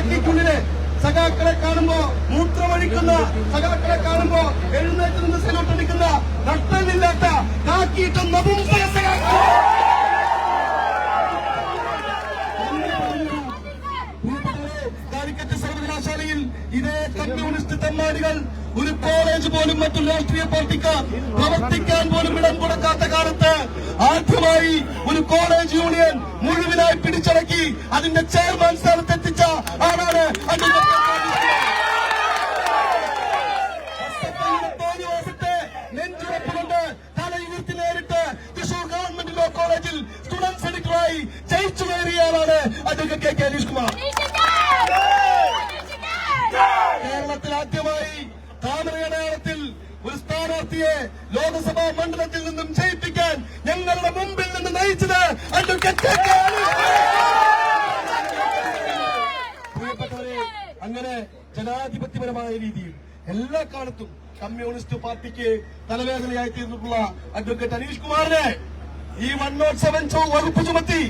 കാക്കിക്കുള്ളിലെ സഖാക്കളെ കാണുമ്പോ മൂത്രമൊഴിക്കുന്ന സഖാക്കളെ കാണുമ്പോ എഴുന്നേറ്റ് നിന്ന് സെലോട്ടടിക്കുന്ന നട്ടമില്ലാത്ത കാക്കിയിട്ട് സർവകലാശാലയിൽ ഇതേ കമ്മ്യൂണിസ്റ്റ് തെമ്മാടികൾ ഒരു കോളേജ് പോലും മറ്റു രാഷ്ട്രീയ പാർട്ടിക്ക് പ്രവർത്തിക്കാൻ പോലും ഇടം കൊടുക്കാത്ത കാലത്ത് ആദ്യമായി ഒരു കോളേജ് യൂണിയൻ മുഴുവനായി പിടിച്ചടക്കി അതിന്റെ ചെയർമാൻ സ്ഥാനത്ത് തോന്നിവാസത്തെ നെഞ്ചുറപ്പുകൊണ്ട് തലയുയർത്തി നേരിട്ട് തൃശൂർ ഗവൺമെന്റ് ലോ കോളേജിൽ സ്റ്റുഡന്റ് സെക്രട്ടറിയായി ജയിച്ചു കയറിയ ആളാണ് advocate K K Aneesh Kumar കേരളത്തിൽ ആദ്യമായി താമരയടയാളത്തിൽ ഒരു സ്ഥാനാർത്ഥിയെ ലോക്സഭാ മണ്ഡലത്തിൽ നിന്നും ജയിപ്പിക്കാൻ ഞങ്ങളുടെ മുമ്പിൽ നിന്ന് നയിച്ചത് അഡ്വക്കേറ്റ് കെ കെ അനീഷ് പ്രിയപ്പെട്ടവരെ അങ്ങനെ ജനാധിപത്യപരമായ രീതിയിൽ എല്ലാ കാലത്തും കമ്മ്യൂണിസ്റ്റ് പാർട്ടിക്ക് തലവേദനയായി തീർന്നിട്ടുള്ള അഡ്വക്കേറ്റ് അനീഷ് കുമാറിനെ ഈ വൺ നോട്ട് സെവൻ വകുപ്പ് ചുമത്തി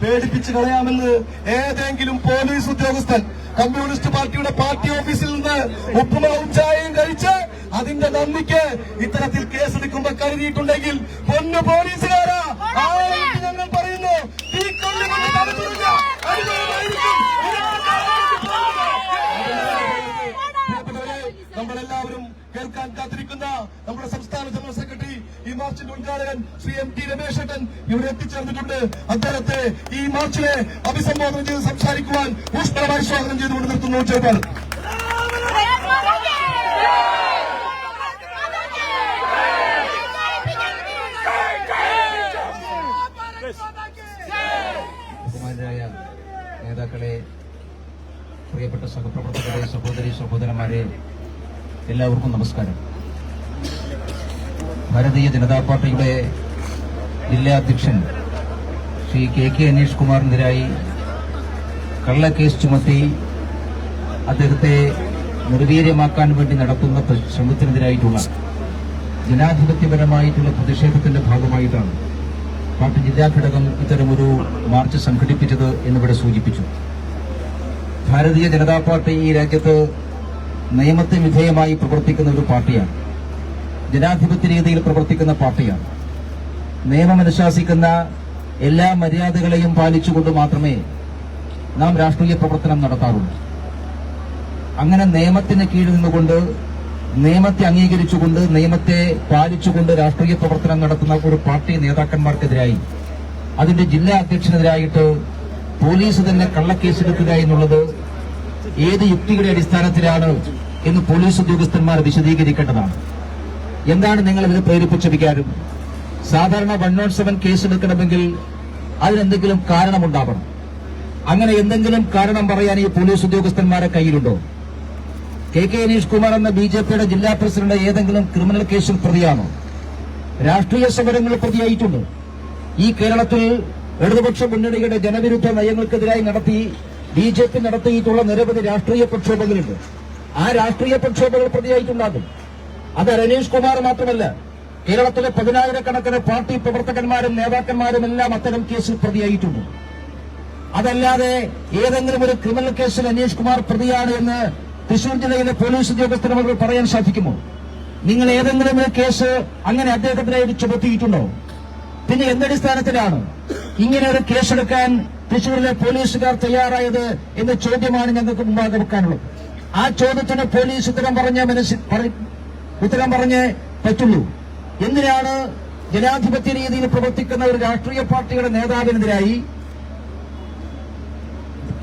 പേടിപ്പിച്ച് കളയാമെന്ന് ഏതെങ്കിലും പോലീസ് ഉദ്യോഗസ്ഥൻ കമ്മ്യൂണിസ്റ്റ് പാർട്ടിയുടെ പാർട്ടി ഓഫീസിൽ നിന്ന് ഉപ്പുമാവും ചായയും കഴിച്ച് അതിന്റെ നന്ദിക്ക് ഇത്തരത്തിൽ കേസെടുക്കുമ്പോ കരുതിയിട്ടുണ്ടെങ്കിൽ പൊന്നു പോലീസുകാരാ. ഞങ്ങൾ പറയുന്നു. തീക്കൊള്ളി കൊണ്ട് തലമുറിഞ്ഞ അനുഭവമായിരിക്കും പ്രിയപ്പെട്ടവരെ നമ്മളെല്ലാവരും കേൾക്കാൻ കാത്തിരിക്കുന്ന നമ്മുടെ സംസ്ഥാന ജനറൽ സെക്രട്ടറി ഈ മാർച്ചിന്റെ ഉദ്ഘാടകൻ ശ്രീ എം ടി രമേശേട്ടൻ ഇവിടെ എത്തിച്ചേർന്നിട്ടുണ്ട്. അദ്ദേഹത്തെ ഈ മാർച്ചിനെ അഭിസംബോധന ചെയ്ത് സംസാരിക്കുവാൻ ഊഷ്മളമായി സ്വാഗതം ചെയ്തുകൊണ്ട് നിർത്തുന്നു ചേട്ടൻ നേതാക്കളെ പ്രിയപ്പെട്ട സഹപ്രവർത്തകരെ സഹോദരി സഹോദരന്മാരെ എല്ലാവർക്കും നമസ്കാരം. ഭാരതീയ ജനതാ പാർട്ടിയുടെ ജില്ലാ അധ്യക്ഷൻ ശ്രീ കെ കെ അനീഷ് കുമാറിനെതിരായി കള്ളക്കേസ് ചുമത്തി അദ്ദേഹത്തെ നിർവീര്യമാക്കാൻ വേണ്ടി നടത്തുന്ന ശ്രമത്തിനെതിരായിട്ടുള്ള ജനാധിപത്യപരമായിട്ടുള്ള പ്രതിഷേധത്തിന്റെ ഭാഗമായിട്ടാണ് പാർട്ടി ജില്ലാ ഘടകം ഇത്തരമൊരു മാർച്ച് സംഘടിപ്പിച്ചത് എന്നിവിടെ സൂചിപ്പിച്ചു. ഭാരതീയ ജനതാ പാർട്ടി ഈ രാജ്യത്ത് നിയമത്തിന് വിധേയമായി പ്രവർത്തിക്കുന്ന ഒരു പാർട്ടിയാണ്. ജനാധിപത്യ രീതിയിൽ പ്രവർത്തിക്കുന്ന പാർട്ടിയാണ്. നിയമം അനുശാസിക്കുന്ന എല്ലാ മര്യാദകളെയും പാലിച്ചുകൊണ്ട് മാത്രമേ നാം രാഷ്ട്രീയ പ്രവർത്തനം നടത്താറുള്ളൂ. അങ്ങനെ നിയമത്തിന് കീഴിൽ നിന്നുകൊണ്ട് നിയമത്തെ അംഗീകരിച്ചുകൊണ്ട് നിയമത്തെ പാലിച്ചുകൊണ്ട് രാഷ്ട്രീയ പ്രവർത്തനം നടത്തുന്ന ഒരു പാർട്ടി നേതാക്കന്മാർക്കെതിരായി അതിന്റെ ജില്ലാ അധ്യക്ഷനെതിരായിട്ട് പോലീസ് തന്നെ കള്ളക്കേസെടുക്കുക എന്നുള്ളത് ഏത് യുക്തിയുടെ അടിസ്ഥാനത്തിലാണ് എന്ന് പോലീസ് ഉദ്യോഗസ്ഥന്മാർ വിശദീകരിക്കേണ്ടതാണ്. എന്താണ് നിങ്ങൾ ഇതിന് പ്രേരിപ്പിച്ച വികാരം? സാധാരണ വൺ നോട്ട് സെവൻ കേസ് എടുക്കണമെങ്കിൽ അതിനെന്തെങ്കിലും കാരണമുണ്ടാവണം. അങ്ങനെ എന്തെങ്കിലും കാരണം പറയാൻ ഈ പോലീസ് ഉദ്യോഗസ്ഥന്മാരെ കയ്യിലുണ്ടോ? കെ കെ അനീഷ് കുമാർ എന്ന ബി ജെ പിയുടെ ജില്ലാ പ്രസിഡന്റ് ഏതെങ്കിലും ക്രിമിനൽ കേസിൽ പ്രതിയാണോ? രാഷ്ട്രീയ സമരങ്ങൾ പ്രതിയായിട്ടുണ്ട്. ഈ കേരളത്തിൽ ഇടതുപക്ഷ മുന്നണിയുടെ ജനവിരുദ്ധ നയങ്ങൾക്കെതിരായി നടത്തി ബി ജെ പി നടത്തിയിട്ടുള്ള നിരവധി രാഷ്ട്രീയ പ്രക്ഷോഭങ്ങളുണ്ട്. ആ രാഷ്ട്രീയ പ്രക്ഷോഭങ്ങൾ പ്രതിയായിട്ടുണ്ടാകും. അത് രനീഷ് കുമാർ മാത്രമല്ല കേരളത്തിലെ പതിനായിരക്കണക്കിന് പാർട്ടി പ്രവർത്തകന്മാരും നേതാക്കന്മാരും എല്ലാം അത്തരം കേസിൽ പ്രതിയായിട്ടുണ്ട്. അതല്ലാതെ ഏതെങ്കിലും ഒരു ക്രിമിനൽ കേസിൽ അനീഷ് കുമാർ പ്രതിയാണ് എന്ന് തൃശൂർ ജില്ലയിലെ പോലീസ് ഉദ്യോഗസ്ഥർക്ക് പറയാൻ സാധിക്കുമോ? നിങ്ങൾ ഏതെങ്കിലും ഒരു കേസ് അങ്ങനെ അദ്ദേഹത്തിനായിട്ട് ചുമത്തിയിട്ടുണ്ടോ? പിന്നെ എന്തടിസ്ഥാനത്തിലാണ് ഇങ്ങനെ ഒരു കേസെടുക്കാൻ തൃശൂരിലെ പോലീസുകാർ തയ്യാറായത് എന്ന ചോദ്യമാണ് ഞങ്ങൾക്ക് മുമ്പാകെ വെക്കാനുള്ളത്. ആ ചോദ്യത്തിന് പോലീസ് ഉത്തരം പറഞ്ഞ മനസ്സിൽ ഉത്തരം പറഞ്ഞേ പറ്റുള്ളൂ. എന്തിനാണ് ജനാധിപത്യ രീതിയിൽ പ്രവർത്തിക്കുന്ന ഒരു രാഷ്ട്രീയ പാർട്ടിയുടെ നേതാവിനെതിരായി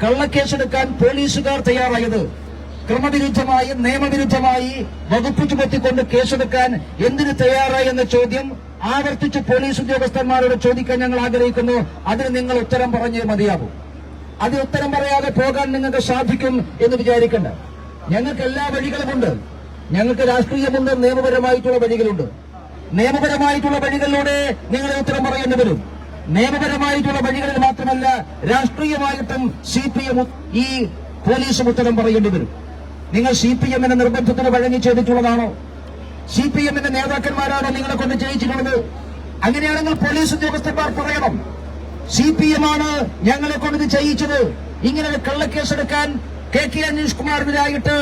കള്ളക്കേസെടുക്കാൻ പോലീസുകാർ തയ്യാറായത്? ക്രമവിരുദ്ധമായി നിയമവിരുദ്ധമായി വകുപ്പ് ചുമത്തിക്കൊണ്ട് കേസെടുക്കാൻ എന്തിന് തയ്യാറായി എന്ന ചോദ്യം ആവർത്തിച്ച് പോലീസ് ഉദ്യോഗസ്ഥന്മാരോട് ചോദിക്കാൻ ഞങ്ങൾ ആഗ്രഹിക്കുന്നു. അതിന് നിങ്ങൾ ഉത്തരം പറഞ്ഞേ മതിയാകൂ. അതിന് ഉത്തരം പറയാതെ പോകാൻ നിങ്ങൾക്ക് സാധിക്കും എന്ന് വിചാരിക്കണ്ട. ഞങ്ങൾക്ക് എല്ലാ വഴികളുമുണ്ട്. ഞങ്ങൾക്ക് രാഷ്ട്രീയമുണ്ട് നിയമപരമായിട്ടുള്ള വഴികളുണ്ട്. നിയമപരമായിട്ടുള്ള വഴികളിലൂടെ നിങ്ങൾ ഉത്തരം പറയേണ്ടി വരും. നിയമപരമായിട്ടുള്ള വഴികളിൽ മാത്രമല്ല രാഷ്ട്രീയമായിട്ടും സി പി എം ഈ പോലീസും ഉത്തരം പറയേണ്ടി വരും. നിങ്ങൾ സി പി എമ്മിന്റെ നിർബന്ധത്തിന് വഴങ്ങി ചെയ്തിട്ടുള്ളതാണോ? സി പി എമ്മിന്റെ നേതാക്കന്മാരാണ് നിങ്ങളെ കൊണ്ട് ചെയ്യിച്ചിട്ടുള്ളത് അങ്ങനെയാണെങ്കിൽ പോലീസ് ഉദ്യോഗസ്ഥന്മാർ പറയണം സി പി എം ആണ് ഞങ്ങളെ കൊണ്ട് ഇത് ചെയ്യിച്ചത്. ഇങ്ങനെ ഒരു കള്ളക്കേസെടുക്കാൻ കെ കെ അനീഷ് കുമാറിനെതിരായിട്ട്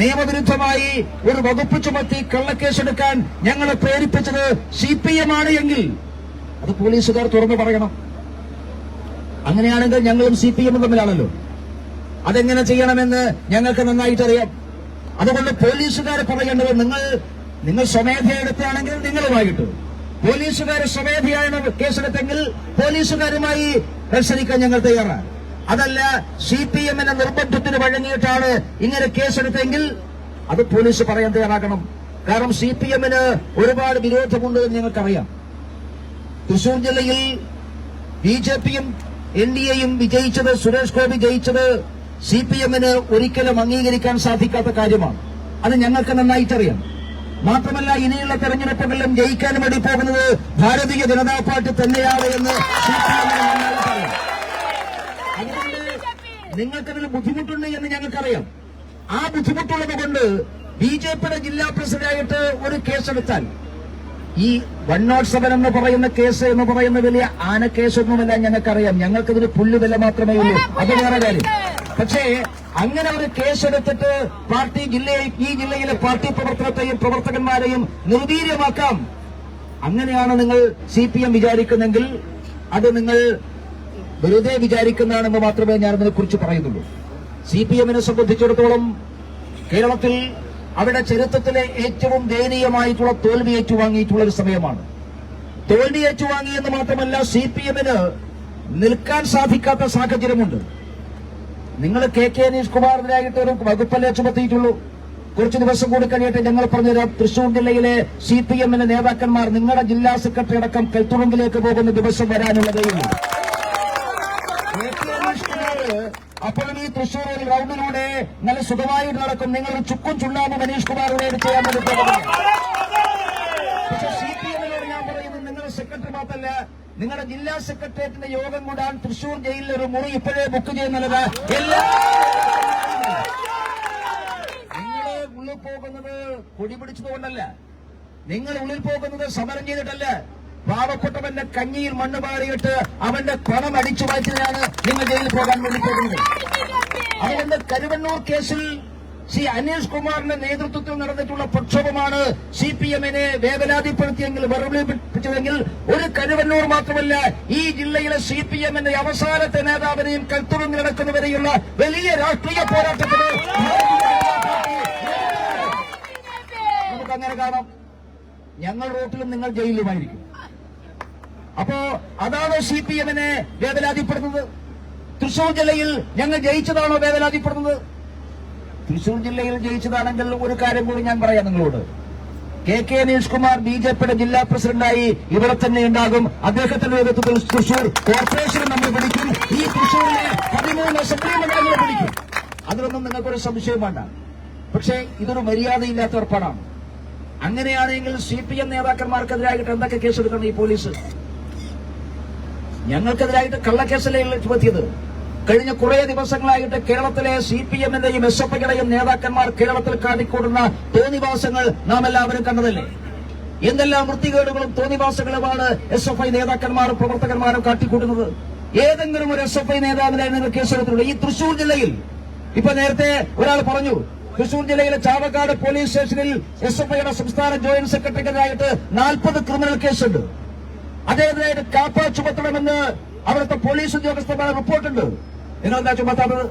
നിയമവിരുദ്ധമായി ഒരു വകുപ്പ് ചുമത്തി കള്ളക്കേസെടുക്കാൻ ഞങ്ങളെ പ്രേരിപ്പിച്ചത് സി പി എം ആണ് എങ്കിൽ അത് പോലീസുകാർ തുറന്നു പറയണം. അങ്ങനെയാണെങ്കിൽ ഞങ്ങളും സി പി എമ്മും തമ്മിലാണല്ലോ. അതെങ്ങനെ ചെയ്യണമെന്ന് ഞങ്ങൾക്ക് നന്നായിട്ട് അറിയാം അതുകൊണ്ട് പോലീസുകാർ പറയേണ്ടത് നിങ്ങൾ നിങ്ങൾ സ്വമേധയ എടുത്താണെങ്കിൽ നിങ്ങളുമായിട്ട്. പോലീസുകാർ സ്വമേധയാണ് കേസെടുത്തെങ്കിൽ പോലീസുകാരുമായി മത്സരിക്കാൻ ഞങ്ങൾ തയ്യാറാണ്. അതല്ല സി പി എമ്മിന്റെ നിർബന്ധത്തിന് വഴങ്ങിയിട്ടാണ് ഇങ്ങനെ കേസെടുത്തെങ്കിൽ അത് പോലീസ് പറയാൻ തയ്യാറാക്കണം കാരണം സി പി എമ്മിന് ഒരുപാട് വിരോധമുണ്ട് എന്ന് ഞങ്ങൾക്കറിയാം. തൃശൂർ ജില്ലയിൽ ബി ജെ പിയും എൻ ഡി എയും വിജയിച്ചത് സുരേഷ് ഗോപി ജയിച്ചത് സി പി എമ്മിന് ഒരിക്കലും അംഗീകരിക്കാൻ സാധിക്കാത്ത കാര്യമാണ്. അത് ഞങ്ങൾക്ക് നന്നായിട്ടറിയാം. മാത്രമല്ല ഇനിയുള്ള തെരഞ്ഞെടുപ്പുകളിലും ജയിക്കാൻ വേണ്ടി പോകുന്നത് ഭാരതീയ ജനതാ പാർട്ടി തന്നെയാണ് എന്ന് നന്നായിട്ടറിയാം നിങ്ങൾക്കതിൽ ബുദ്ധിമുട്ടുണ്ട് എന്ന് ഞങ്ങൾക്കറിയാം. ആ ബുദ്ധിമുട്ടുള്ളത് കൊണ്ട് ബി ജെ പിയുടെ ജില്ലാ പ്രസിഡന്റായിട്ട് ഒരു കേസെടുത്താൽ ഈ വൺ നോട്ട് സെവൻ എന്ന് പറയുന്ന കേസ് എന്ന് പറയുന്ന വലിയ ആന കേസൊന്നുമല്ല ഞങ്ങൾക്കറിയാം ഞങ്ങൾക്കതൊരു പുല്ലുവില മാത്രമേ ഉള്ളൂ. അത് വേറെ കാര്യം. പക്ഷേ അങ്ങനെ ഒരു കേസെടുത്തിട്ട് പാർട്ടി ജില്ലയെ ഈ ജില്ലയിലെ പാർട്ടി പ്രവർത്തനത്തെയും പ്രവർത്തകന്മാരെയും നിർവീര്യമാക്കാം. അങ്ങനെയാണ് നിങ്ങൾ സി പി എം വിചാരിക്കുന്നെങ്കിൽ അത് നിങ്ങൾ വെറുതെ വിചാരിക്കുന്നതാണെന്ന് മാത്രമേ ഞാൻ അതിനെക്കുറിച്ച് പറയുന്നുള്ളൂ. സി പി എമ്മിനെ സംബന്ധിച്ചിടത്തോളം കേരളത്തിൽ അവരുടെ ചരിത്രത്തിലെ ഏറ്റവും ദയനീയമായിട്ടുള്ള തോൽവി ഏറ്റുവാങ്ങിയിട്ടുള്ള ഒരു സമയമാണ്. തോൽവി ഏറ്റുവാങ്ങിയെന്ന് മാത്രമല്ല സി പി എമ്മിന് നിൽക്കാൻ സാധിക്കാത്ത സാഹചര്യമുണ്ട്. നിങ്ങൾ കെ കെ അനീഷ് കുമാറിനായിട്ട് ഒരു വകുപ്പല്ലേ ചുമത്തിയിട്ടുള്ളൂ? കുറച്ച് ദിവസം കൂടി കഴിയട്ടെ ഞങ്ങൾ പറഞ്ഞുതരാം തൃശൂർ ജില്ലയിലെ സി പി എമ്മിന്റെ നേതാക്കന്മാർ നിങ്ങളുടെ ജില്ലാ സെക്രട്ടറി അടക്കം കൽത്തുറുമ്പിലേക്ക് പോകുന്ന ദിവസം വരാനുള്ളതേയുള്ളൂ അപ്പോഴും ഈ തൃശൂരിൽ റൗണ്ടിലൂടെ നല്ല സുഖമായിട്ട് നടക്കും. നിങ്ങൾ ഒരു ചുക്കും ചുണ്ണാമ്പും മനീഷ് കുമാറിനോട് ചെയ്യാൻ വേണ്ടി പക്ഷെ സി പി എമ്മിനോട് ഞാൻ പറയുന്നത് നിങ്ങൾ സെക്രട്ടറി മാത്രമല്ല നിങ്ങളുടെ ജില്ലാ സെക്രട്ടേറിയറ്റിന്റെ യോഗം കൂടാൻ തൃശൂർ ജയിലിൽ ഒരു മുറി ഇപ്പോഴേ ബുക്ക് ചെയ്യുന്നത് എല്ലാ ഉള്ളിൽ പോകുന്നത് കൊടി പിടിച്ചതുകൊണ്ടല്ല. നിങ്ങൾ ഉള്ളിൽ പോകുന്നത് സമരം ചെയ്തിട്ടല്ല. പാവപ്പെട്ടവന്റെ കഞ്ഞിയിൽ മണ്ണ് മാറിയിട്ട് അവന്റെ പണം അടിച്ചു മാറ്റിയതിനാണ് നിങ്ങൾ ജയിലിൽ പോകാൻ വേണ്ടി പോകുന്നത്. അതുകൊണ്ട് കരുവണ്ണൂർ കേസിൽ ശ്രീ അനീഷ് കുമാറിന്റെ നേതൃത്വത്തിൽ നടന്നിട്ടുള്ള പ്രക്ഷോഭമാണ് സി പി എമ്മിനെ വേവലാതിപ്പെടുത്തിയെങ്കിൽ വെറുപിടിപ്പിച്ചതെങ്കിൽ ഒരു കരുവന്നൂർ മാത്രമല്ല ഈ ജില്ലയിലെ സി പി എമ്മിന്റെ അവസാനത്തെ നേതാവിനെയും കൽത്തുറങ്ങി നടക്കുന്നവരെയുള്ള വലിയ രാഷ്ട്രീയ പോരാട്ടത്തിന് നമുക്ക് അങ്ങനെ കാണാം. ഞങ്ങൾ റോട്ടിലും നിങ്ങൾ ജയിലിലുമായിരിക്കും. അപ്പോ അതാണ് സി പി എമ്മിനെ വേവലാതിപ്പെടുന്നത് തൃശൂർ ജില്ലയിൽ ഞങ്ങൾ ജയിച്ചതാണോ വേവലാതിപ്പെടുന്നത് തൃശൂർ ജില്ലയിൽ ജയിച്ചതാണെങ്കിൽ ഒരു കാര്യം കൂടി ഞാൻ പറയാം നിങ്ങളോട്. K K Aneesh Kumar B J പിയുടെ ജില്ലാ പ്രസിഡന്റായി ഇവിടെ തന്നെ ഉണ്ടാകും. അദ്ദേഹത്തിന്റെ നേതൃത്വത്തിൽ തൃശൂർ കോർപ്പറേഷനും നമ്മൾ പിടിക്കും. ഈ തൃശൂരിലെ പതിമൂന്ന് അസംബ്ലി മണ്ഡലങ്ങൾ പിടിക്കും. അതിലൊന്നും നിങ്ങൾക്കൊരു സംശയം വേണ്ട. പക്ഷേ ഇതൊരു മര്യാദയില്ലാത്ത ഏർപ്പാടാണ് അങ്ങനെയാണെങ്കിൽ സി പി എം നേതാക്കന്മാർക്കെതിരായിട്ട് എന്തൊക്കെ കേസെടുക്കണം ഈ പോലീസ്? ഞങ്ങൾക്കെതിരായിട്ട് കള്ളക്കേസല്ലേ ചുമത്തിയത്? കഴിഞ്ഞ കുറേ ദിവസങ്ങളായിട്ട് കേരളത്തിലെ സി പി എമ്മിന്റെയും എസ് എഫ് ഐയുടെയും നേതാക്കന്മാർ കേരളത്തിൽ കാട്ടിക്കൂടുന്ന തോന്നിവാസങ്ങൾ നാം എല്ലാവരും കണ്ടതല്ലേ? എന്തെല്ലാം വൃത്തികേടുകളും തോന്നിവാസങ്ങളുമാണ് എസ് എഫ് ഐ നേതാക്കന്മാരും പ്രവർത്തകന്മാരും കാട്ടിക്കൂട്ടുന്നത്? ഏതെങ്കിലും ഒരു എസ് എഫ് ഐ നേതാവിനെ നിങ്ങൾ ഈ തൃശൂർ ജില്ലയിൽ ഇപ്പൊ നേരത്തെ ഒരാൾ പറഞ്ഞു തൃശൂർ ജില്ലയിലെ ചാവക്കാട് പോലീസ് സ്റ്റേഷനിൽ എസ് എഫ് ഐയുടെ സംസ്ഥാന ജോയിന്റ് സെക്രട്ടറിക്കെതിരായിട്ട് നാൽപ്പത് ക്രിമിനൽ കേസുണ്ട്. അദ്ദേഹത്തിനായിട്ട് കാപ്പ ചുമത്തണമെന്ന് അവിടുത്തെ പോലീസ് ഉദ്യോഗസ്ഥന്മാർ റിപ്പോർട്ടുണ്ട്. നിങ്ങൾ എന്താ ചുമത്താത്തത്?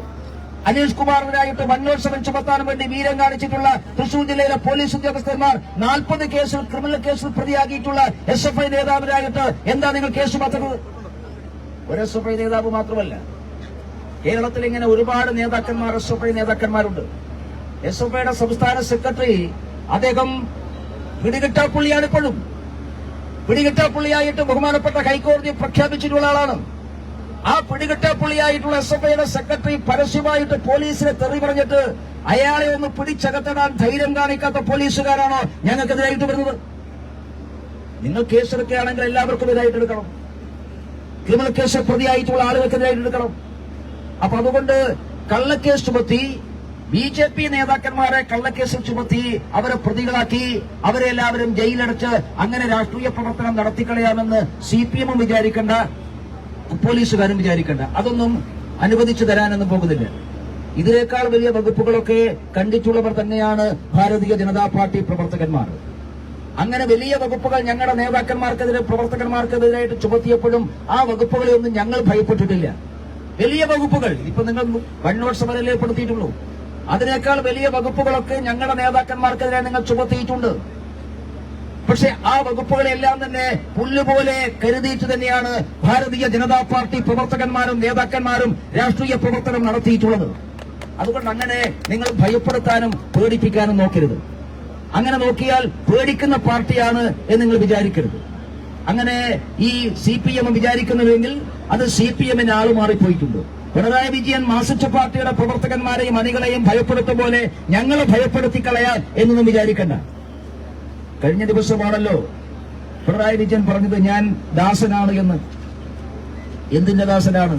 അനീഷ് കുമാറിനായിട്ട് വന്നോത്സവം ചുമത്താൻ വേണ്ടി വീരം കാണിച്ചിട്ടുള്ള തൃശൂർ ജില്ലയിലെ പോലീസ് ഉദ്യോഗസ്ഥന്മാർ നാൽപ്പത് കേസിൽ ക്രിമിനൽ കേസിൽ പ്രതിയാക്കിയിട്ടുള്ള എസ് എഫ് ഐ നേതാവിനായിട്ട് എന്താ നിങ്ങൾ കേസ് ചുമത്തുന്നത് ഒരു എസ് എഫ് ഐ നേതാവ് മാത്രമല്ല കേരളത്തിൽ ഇങ്ങനെ ഒരുപാട് നേതാക്കന്മാർ എസ് എഫ് ഐ നേതാക്കന്മാരുണ്ട്. എസ് എഫ് ഐയുടെ സംസ്ഥാന സെക്രട്ടറി അദ്ദേഹം പിടികിട്ടാപ്പുള്ളിയാണ് ഇപ്പോഴും. പിടികിട്ടാപ്പുള്ളിയായിട്ട് ബഹുമാനപ്പെട്ട ഹൈക്കോടതി പ്രഖ്യാപിച്ചിട്ടുള്ള ആളാണ്. ആ പിടികിട്ടാപ്പുള്ളിയായിട്ടുള്ള എസ് എഫ് ഐയുടെ സെക്രട്ടറി പരസ്യമായിട്ട് പോലീസിനെ തെറി പറഞ്ഞിട്ട് അയാളെ ഒന്ന് പിടിച്ചകത്തിടാൻ ധൈര്യം കാണിക്കാത്ത പോലീസുകാരാണോ ഞങ്ങൾക്കെതിരായിട്ട് വരുന്നത്? നിങ്ങൾ കേസെടുക്കുകയാണെങ്കിൽ എല്ലാവർക്കും എതിരായിട്ട് എടുക്കണം. ക്രിമിനൽ കേസ് പ്രതിയായിട്ടുള്ള ആളുകൾക്കെതിരായിട്ട് എടുക്കണം. അപ്പൊ അതുകൊണ്ട് കള്ളക്കേസ് ചുമത്തി ബി ജെ പി നേതാക്കന്മാരെ കള്ളക്കേസിൽ ചുമത്തി അവരെ പ്രതികളാക്കി അവരെ എല്ലാവരും ജയിലടച്ച് അങ്ങനെ രാഷ്ട്രീയ പ്രവർത്തനം നടത്തിക്കളയാമെന്ന് സി പി എമ്മും വിചാരിക്കേണ്ട. പോലീസുകാരും വിചാരിക്കേണ്ട. അതൊന്നും അനുവദിച്ചു തരാനൊന്നും പോകുന്നില്ല. ഇതിനേക്കാൾ വലിയ വകുപ്പുകളൊക്കെ കണ്ടിട്ടുള്ളവർ തന്നെയാണ് ഭാരതീയ ജനതാ പാർട്ടി പ്രവർത്തകന്മാർ. അങ്ങനെ വലിയ വകുപ്പുകൾ ഞങ്ങളുടെ നേതാക്കന്മാർക്കെതിരെ പ്രവർത്തകന്മാർക്കെതിരായിട്ട് ചുമത്തിയപ്പോഴും ആ വകുപ്പുകളെ ഒന്നും ഞങ്ങൾ ഭയപ്പെട്ടിട്ടില്ല. വലിയ വകുപ്പുകൾ ഇപ്പൊ നിങ്ങൾ വണ്ണോട്ട് സമരല്ലേ പെടുത്തിയിട്ടുള്ളൂ. അതിനേക്കാൾ വലിയ വകുപ്പുകളൊക്കെ ഞങ്ങളുടെ നേതാക്കന്മാർക്കെതിരെ നിങ്ങൾ ചുമത്തിയിട്ടുണ്ട്. പക്ഷെ ആ വകുപ്പുകളെല്ലാം തന്നെ പുല്ലുപോലെ കരുതിയിട്ട് തന്നെയാണ് ഭാരതീയ ജനതാ പാർട്ടി പ്രവർത്തകന്മാരും നേതാക്കന്മാരും രാഷ്ട്രീയ പ്രവർത്തനം നടത്തിയിട്ടുള്ളത്. അതുകൊണ്ട് അങ്ങനെ നിങ്ങൾ ഭയപ്പെടുത്താനും പേടിപ്പിക്കാനും നോക്കരുത്. അങ്ങനെ നോക്കിയാൽ പേടിക്കുന്ന പാർട്ടിയാണ് എന്ന് നിങ്ങൾ വിചാരിക്കരുത്. അങ്ങനെ ഈ സി പി എം വിചാരിക്കുന്നുവെങ്കിൽ അത് സി പി എമ്മിന് ആൾ മാറിപ്പോയിട്ടുണ്ട്. പിണറായി വിജയൻ മാസിച്ച പാർട്ടിയുടെ പ്രവർത്തകന്മാരെയും അണികളെയും ഭയപ്പെടുത്തും പോലെ ഞങ്ങളെ ഭയപ്പെടുത്തി കളയാൻ എന്നൊന്നും വിചാരിക്കണ്ട. കഴിഞ്ഞ ദിവസമാണല്ലോ പിണറായി വിജയൻ പറഞ്ഞത് ഞാൻ ദാസനാണ് എന്ന്. എന്തിന്റെ ദാസനാണ്?